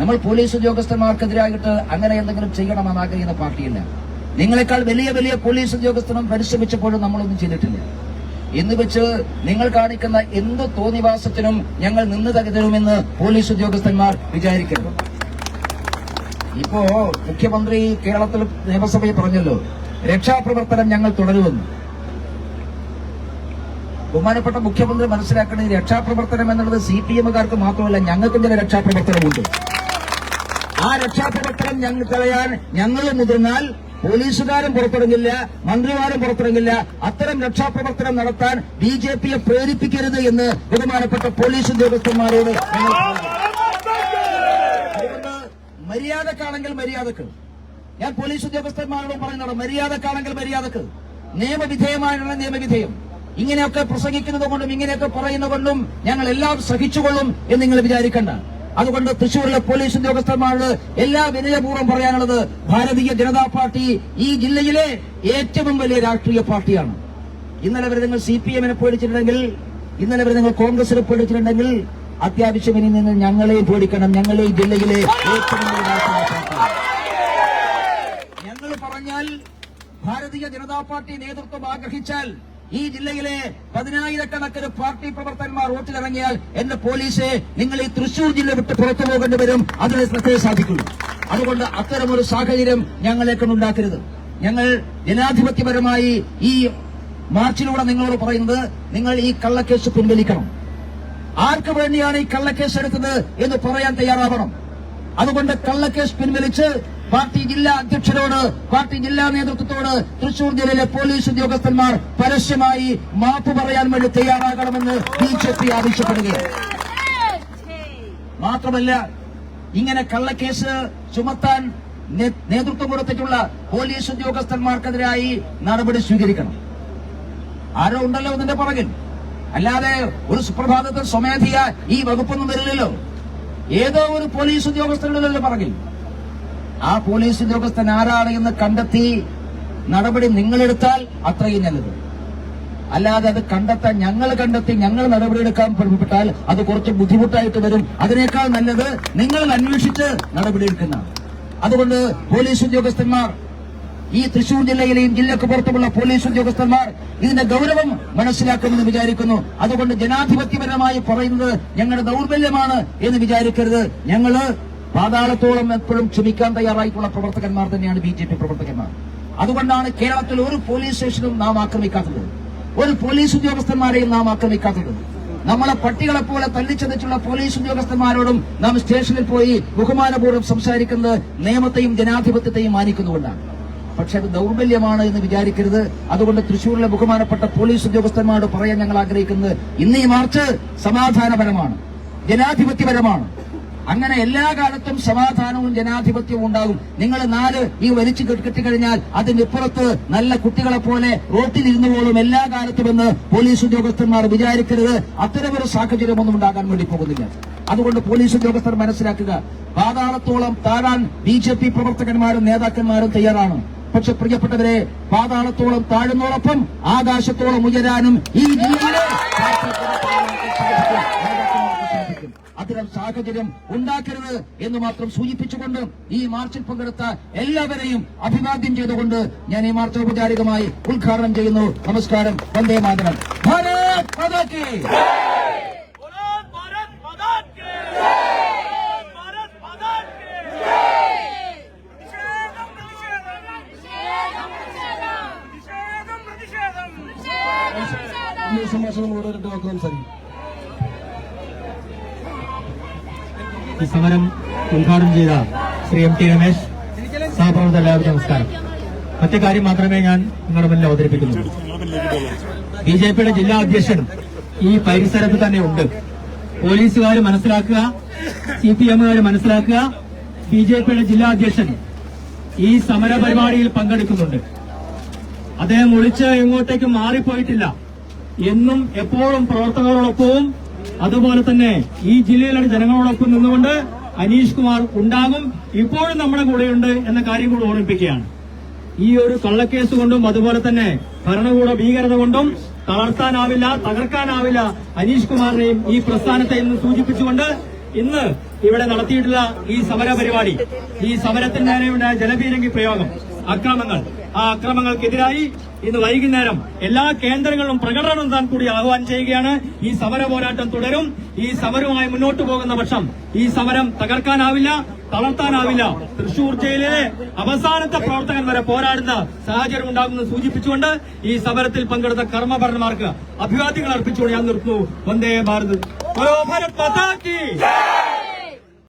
നമ്മൾ പോലീസ് ഉദ്യോഗസ്ഥന്മാർക്കെതിരായിട്ട് അങ്ങനെ എന്തെങ്കിലും ചെയ്യണമെന്ന് ആഗ്രഹിക്കുന്ന പാർട്ടിയില്ല. നിങ്ങളെക്കാൾ വലിയ വലിയ പോലീസ് ഉദ്യോഗസ്ഥനും പരിശ്രമിച്ചപ്പോഴും നമ്മളൊന്നും ചെയ്തിട്ടില്ല. എന്ന് വെച്ച് നിങ്ങൾ കാണിക്കുന്ന എന്ത് തോന്നിവാസത്തിനും ഞങ്ങൾ നിന്ന് തകരുമെന്ന് പോലീസ് ഉദ്യോഗസ്ഥന്മാർ വിചാരിക്കരുത്. ഇപ്പോ മുഖ്യമന്ത്രി കേരളത്തിൽ നിയമസഭയിൽ പറഞ്ഞല്ലോ രക്ഷാപ്രവർത്തനം ഞങ്ങൾ തുടരുമെന്ന്. ബഹുമാനപ്പെട്ട മുഖ്യമന്ത്രി മനസ്സിലാക്കേണ്ടത് രക്ഷാപ്രവർത്തനം എന്നുള്ളത് സി പി എമ്മുകാർക്ക് മാത്രമല്ല ഞങ്ങൾക്കും ചില രക്ഷാപ്രവർത്തനമുണ്ട്. ആ രക്ഷാപ്രവർത്തനം ഞങ്ങൾ കളയാൻ ഞങ്ങൾ മുതിർന്നാൽ പോലീസുകാരും പുറത്തിറങ്ങില്ല മന്ത്രിമാരും പുറത്തിറങ്ങില്ല. അത്തരം രക്ഷാപ്രവർത്തനം നടത്താൻ ബി ജെ പിയെ പ്രേരിപ്പിക്കരുത് എന്ന് ബഹുമാനപ്പെട്ട പോലീസ് ഉദ്യോഗസ്ഥന്മാരോട് മര്യാദക്കാണെങ്കിൽ മര്യാദയ്ക്ക്. ഞാൻ പോലീസ് ഉദ്യോഗസ്ഥന്മാരോട് പറയുന്നത് മര്യാദക്കാണെങ്കിൽ മര്യാദയ്ക്ക്. നിയമവിധേയമായുള്ള നിയമവിധേയം. ഇങ്ങനെയൊക്കെ പ്രസംഗിക്കുന്നത് കൊണ്ടും ഇങ്ങനെയൊക്കെ പറയുന്ന കൊണ്ടും ഞങ്ങൾ എല്ലാം സഹിച്ചുകൊള്ളും എന്ന് നിങ്ങൾ വിചാരിക്കണ്ട. അതുകൊണ്ട് തൃശൂരിലെ പോലീസ് ഉദ്യോഗസ്ഥന്മാരോട് എല്ലാ വിനയപൂർവം പറയാനുള്ളത് ഭാരതീയ ജനതാ പാർട്ടി ഈ ജില്ലയിലെ ഏറ്റവും വലിയ രാഷ്ട്രീയ പാർട്ടിയാണ്. ഇന്നലെ വരെ നിങ്ങൾ സി പി എമ്മിനെ പേടിച്ചിട്ടുണ്ടെങ്കിൽ ഇന്നലെ വരെ നിങ്ങൾ കോൺഗ്രസിനെ പേടിച്ചിട്ടുണ്ടെങ്കിൽ അത്യാവശ്യം ഇനി നിങ്ങൾ ഞങ്ങളെയും പേടിക്കണം. ഞങ്ങളെ ഈ ജില്ലയിലെ ഏറ്റവും വലിയ രാഷ്ട്രീയ പാർട്ടിയാണ്. ഞങ്ങൾ പറഞ്ഞാൽ ഭാരതീയ ജനതാ പാർട്ടി നേതൃത്വം ആഗ്രഹിച്ചാൽ ഈ ജില്ലയിലെ പതിനായിരക്കണക്കിന് പാർട്ടി പ്രവർത്തകന്മാർ വോട്ടിലിറങ്ങിയാൽ എന്റെ പോലീസ് നിങ്ങൾ ഈ തൃശൂർ ജില്ല വിട്ട് പുറത്തു പോകേണ്ടി വരും. അതിന് ശ്രദ്ധയെ സാധിക്കുള്ളൂ അതുകൊണ്ട് അത്തരമൊരു സാഹചര്യം ഞങ്ങളെ ഉണ്ടാക്കരുത് ഞങ്ങൾ ജനാധിപത്യപരമായി ഈ മാർച്ചിലൂടെ നിങ്ങളോട് പറയുന്നത് നിങ്ങൾ ഈ കള്ളക്കേസ് പിൻവലിക്കണം. ആർക്ക് വേണ്ടിയാണ് ഈ കള്ളക്കേസ് എടുത്തത് എന്ന് പറയാൻ തയ്യാറാവണം. അതുകൊണ്ട് കള്ളക്കേസ് പിൻവലിച്ച് പാർട്ടി ജില്ലാ അധ്യക്ഷരോട് പാർട്ടി ജില്ലാ നേതൃത്വത്തോട് തൃശൂർ ജില്ലയിലെ പോലീസ് ഉദ്യോഗസ്ഥന്മാർ പരസ്യമായി മാപ്പ് പറയാൻ വേണ്ടി തയ്യാറാകണമെന്ന് ബി ജെ പി ആവശ്യപ്പെടുകയാണ്. മാത്രമല്ല ഇങ്ങനെ കള്ളക്കേസ് ചുമത്താൻ നേതൃത്വം കൊടുത്തിട്ടുള്ള പോലീസ് ഉദ്യോഗസ്ഥന്മാർക്കെതിരായി നടപടി സ്വീകരിക്കണം. ആരോ ഉണ്ടല്ലോ ഇതിന്റെ പുറകിൽ. അല്ലാതെ ഒരു സുപ്രഭാതത്തിൽ സ്വമേധിയ ഈ വകുപ്പൊന്നും വരില്ലല്ലോ. ഏതോ ഒരു പോലീസ് ഉദ്യോഗസ്ഥരുടെ പുറകിൽ. ആ പോലീസ് ഉദ്യോഗസ്ഥൻ ആരാണ് എന്ന് കണ്ടെത്തി നടപടി നിങ്ങളെടുത്താൽ അത്രയും നല്ലത്. അല്ലാതെ അത് കണ്ടെത്താൻ ഞങ്ങൾ കണ്ടെത്തി ഞങ്ങൾ നടപടിയെടുക്കാൻ പെട്ടാൽ അത് കുറച്ച് ബുദ്ധിമുട്ടായിട്ട് വരും. അതിനേക്കാൾ നല്ലത് നിങ്ങൾ അന്വേഷിച്ച് നടപടിയെടുക്കുന്നതാണ് അതുകൊണ്ട് പോലീസ് ഉദ്യോഗസ്ഥന്മാർ ഈ തൃശൂർ ജില്ലയിലെയും ജില്ലക്ക് പുറത്തുമുള്ള പോലീസ് ഉദ്യോഗസ്ഥന്മാർ ഇതിന്റെ ഗൗരവം മനസ്സിലാക്കുമെന്ന് വിചാരിക്കുന്നു. അതുകൊണ്ട് ജനാധിപത്യപരമായി പറയുന്നത് ഞങ്ങളുടെ ദൗർബല്യമാണ് എന്ന് വിചാരിക്കരുത്. ഞങ്ങൾ പാതാളത്തോളം എപ്പോഴും ക്ഷമിക്കാൻ തയ്യാറായിട്ടുള്ള പ്രവർത്തകന്മാർ തന്നെയാണ് ബി ജെ പി പ്രവർത്തകന്മാർ. അതുകൊണ്ടാണ് കേരളത്തിൽ ഒരു പോലീസ് സ്റ്റേഷനും നാം ആക്രമിക്കാത്തത്. ഒരു പോലീസ് ഉദ്യോഗസ്ഥന്മാരെയും നാം ആക്രമിക്കാത്തത്. നമ്മളെ പട്ടികളെ പോലെ തല്ലിച്ചതച്ചുള്ള പോലീസ് ഉദ്യോഗസ്ഥന്മാരോടും നാം സ്റ്റേഷനിൽ പോയി ബഹുമാനപൂർവം സംസാരിക്കുന്നത് നിയമത്തെയും ജനാധിപത്യത്തെയും മാനിക്കുന്നുകൊണ്ടാണ് പക്ഷെ അത് ദൗർബല്യമാണ് എന്ന് വിചാരിക്കരുത്. അതുകൊണ്ട് തൃശൂരിലെ ബഹുമാനപ്പെട്ട പോലീസ് ഉദ്യോഗസ്ഥന്മാരോട് പറയാൻ ഞങ്ങൾ ആഗ്രഹിക്കുന്നത് ഇന്ന് ഈ മാർച്ച് സമാധാനപരമാണ് ജനാധിപത്യപരമാണ്. അങ്ങനെ എല്ലാ കാലത്തും സമാധാനവും ജനാധിപത്യവും ഉണ്ടാകും. നിങ്ങൾ നാല് ഈ വലിച്ചു കെട്ടിക്കഴിഞ്ഞാൽ അതിനിപ്പുറത്ത് നല്ല കുട്ടികളെ പോലെ റോട്ടിലിരുന്നു ഇരുന്നുപോലും എല്ലാ കാലത്തും എന്ന് പോലീസ് ഉദ്യോഗസ്ഥന്മാർ വിചാരിക്കരുത്. അത്തരമൊരു സാഹചര്യമൊന്നും ഉണ്ടാകാൻ വേണ്ടി പോകുന്നില്ല. അതുകൊണ്ട് പോലീസ് ഉദ്യോഗസ്ഥർ മനസ്സിലാക്കുക പാതാളത്തോളം താഴാൻ ബി ജെ പി പ്രവർത്തകന്മാരും നേതാക്കന്മാരും തയ്യാറാണ്. പക്ഷെ പ്രിയപ്പെട്ടവരെ പാതാളത്തോളം താഴുന്നതോടൊപ്പം ആകാശത്തോളം ഉയരാനും ഈ ജില്ലയിലെ പാർട്ടി പ്രവർത്തകർക്ക് സാധിക്കും. നേതാക്കന്മാർക്ക് സാധിക്കും. അത്തരം സാഹചര്യം ഉണ്ടാക്കരുത് എന്ന് മാത്രം സൂചിപ്പിച്ചുകൊണ്ട് ഈ മാർച്ചിൽ പങ്കെടുത്ത എല്ലാവരെയും അഭിവാദ്യം ചെയ്തുകൊണ്ട് ഞാൻ ഈ മാർച്ച് ഔപചാരികമായി ഉദ്ഘാടനം ചെയ്യുന്നു. നമസ്കാരം. വന്ദേ മാതരം. ഭാരത് സമരം ഉദ്ഘാടനം ചെയ്ത ശ്രീ എം ടി രമേശ് സഹപ്രവർത്തകർ എല്ലാവർക്കും നമസ്കാരം. മറ്റു കാര്യം മാത്രമേ ഞാൻ നിങ്ങളുടെ മുന്നിൽ അവതരിപ്പിക്കുന്നുള്ളൂ. ബി ജെ പിയുടെ ജില്ലാ അധ്യക്ഷൻ ഈ പരിസരത്ത് തന്നെ ഉണ്ട്. പോലീസുകാർ മനസ്സിലാക്കുക സി പി എമ്മുകാർ മനസ്സിലാക്കുക ബി ജെ പിയുടെ ജില്ലാ അധ്യക്ഷൻ ഈ സമര പരിപാടിയിൽ പങ്കെടുക്കുന്നുണ്ട്. അദ്ദേഹം ഒളിച്ച് എങ്ങോട്ടേക്കും മാറിപ്പോയിട്ടില്ല. എന്നും എപ്പോഴും പ്രവർത്തകരോടൊപ്പവും അതുപോലെ തന്നെ ഈ ജില്ലയിലെ ജനങ്ങളോടൊപ്പം നിന്നുകൊണ്ട് അനീഷ് കുമാർ ഉണ്ടാകും. ഇപ്പോഴും നമ്മുടെ കൂടെയുണ്ട് എന്ന കാര്യം കൂടി ഓർമ്മിപ്പിക്കുകയാണ്. ഈ ഒരു കള്ളക്കേസ് കൊണ്ടും അതുപോലെ തന്നെ ഭരണകൂട ഭീകരത കൊണ്ടും തളർത്താനാവില്ല തകർക്കാനാവില്ല അനീഷ് കുമാറിനെയും ഈ പ്രസ്ഥാനത്തെ ഇന്ന് സൂചിപ്പിച്ചുകൊണ്ട് ഇന്ന് ഇവിടെ നടത്തിയിട്ടുള്ള ഈ സമര പരിപാടി ഈ നേരെയുണ്ടായ ജലപീരങ്കി പ്രയോഗം അക്രമങ്ങൾ ആ അക്രമങ്ങൾക്കെതിരായി ഇന്ന് വൈകുന്നേരം എല്ലാ കേന്ദ്രങ്ങളിലും പ്രകടനം നടത്താൻ കൂടി ആഹ്വാനം ചെയ്യുകയാണ്. ഈ സമര പോരാട്ടം തുടരും. ഈ സമരവുമായി മുന്നോട്ട് പോകുന്ന പക്ഷം ഈ സമരം തകർക്കാനാവില്ല തളർത്താനാവില്ല. തൃശൂർ ജയിലിലെ അവസാനത്തെ പ്രവർത്തകൻ വരെ പോരാടുന്ന സാഹചര്യം ഉണ്ടാകുമെന്ന് സൂചിപ്പിച്ചുകൊണ്ട് ഈ സമരത്തിൽ പങ്കെടുത്ത കർമ്മഭരണന്മാർക്ക് അഭിവാദ്യങ്ങൾ അർപ്പിച്ചുകൊണ്ട് ഞാൻ നിർത്തുന്നു. വന്ദേ ഭാരത്. ഭാരത്